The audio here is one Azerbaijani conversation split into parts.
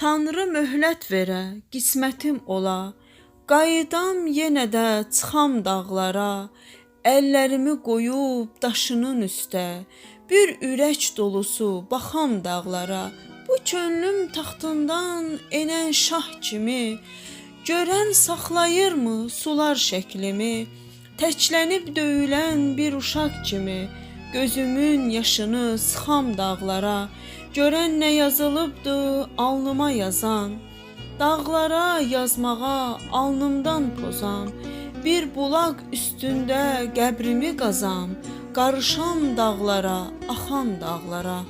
Tanrı möhlət verə, qismətim ola. Qayıdam yenə də çıxam dağlara. Əllərimi qoyub daşının üstə, bir ürək dolusu baxam dağlara. Bu könlüm taxtından enən şah kimi, görən saxlayırmı sular şəklimi? Təklənib döyülən bir uşaq kimi, gözümün yaşını sıxam dağlara. Görən nə yazılıbdı alnıma yazan, Dağlara yazmağa alnımdan pozam, bir bulaq üstündə qəbrimi qazam, qarışam dağlara, axan dağlara.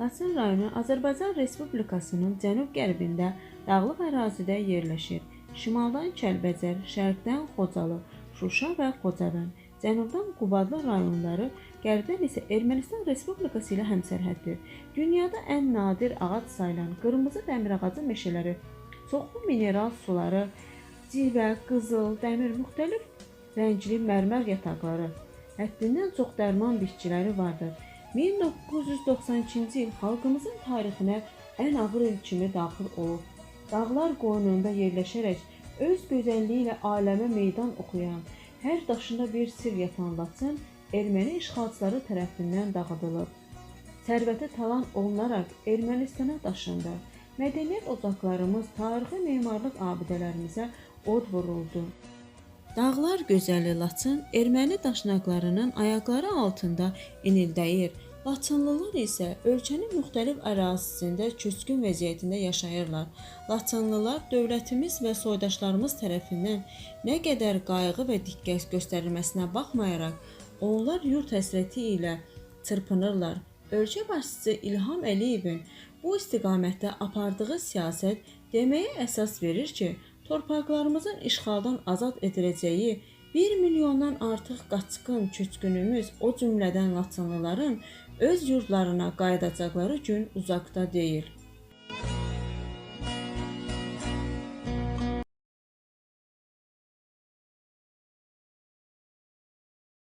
Laçın rayonu Azərbaycan Respublikasının cənub-qərbində dağlıq ərazidə yerləşir. Şimaldan Kəlbəcər, şərqdən Xocalı, Şuşa və Xocavənd, cənubdan Qubadlı rayonları, qərbdən isə Ermənistan Respublikası ilə həmsərhəddir. Dünyada ən nadir ağac sayılan qırmızı dəmir ağacı meşələri, çoxlu mineral suları, civə, qızıl, dəmir, müxtəlif rəngli mərmər yataqları, həddindən çox dərman bitkiləri vardır. 1992-ci il xalqımızın tarixinə ən ağır il kimi daxil olub. Dağlar qoynunda yerləşərək öz gözəlliyi ilə aləmə meydan oxuyan, hər daşında bir sirr yatan Laçın erməni işğalçıları tərəfindən dağıdılıb. Sərvəti talan olunaraq Ermənistana daşındı. Mədəniyyət ocaqlarımız, tarixi memarlıq abidələrimizə od vuruldu. Dağlar gözəli Laçın erməni daşnaqlarının ayaqları altında inildəyir. Laçınlılar isə ölkənin müxtəlif ərazisində köçkün vəziyyətində yaşayırlar. Laçınlılar dövlətimiz və soydaşlarımız tərəfindən nə qədər qayğı və diqqət göstərilməsinə baxmayaraq, onlar yurt həsrəti ilə çırpınırlar. Ölkə başçısı İlham Əliyevin bu istiqamətdə apardığı siyasət deməyə əsas verir ki, torpaqlarımızın işğaldan azad ediləcəyi 1 milyondan artıq qaçqın köçkünümüz, o cümlədən Laçınlıların öz yurdlarına qayıdacaqları gün uzaqda deyil.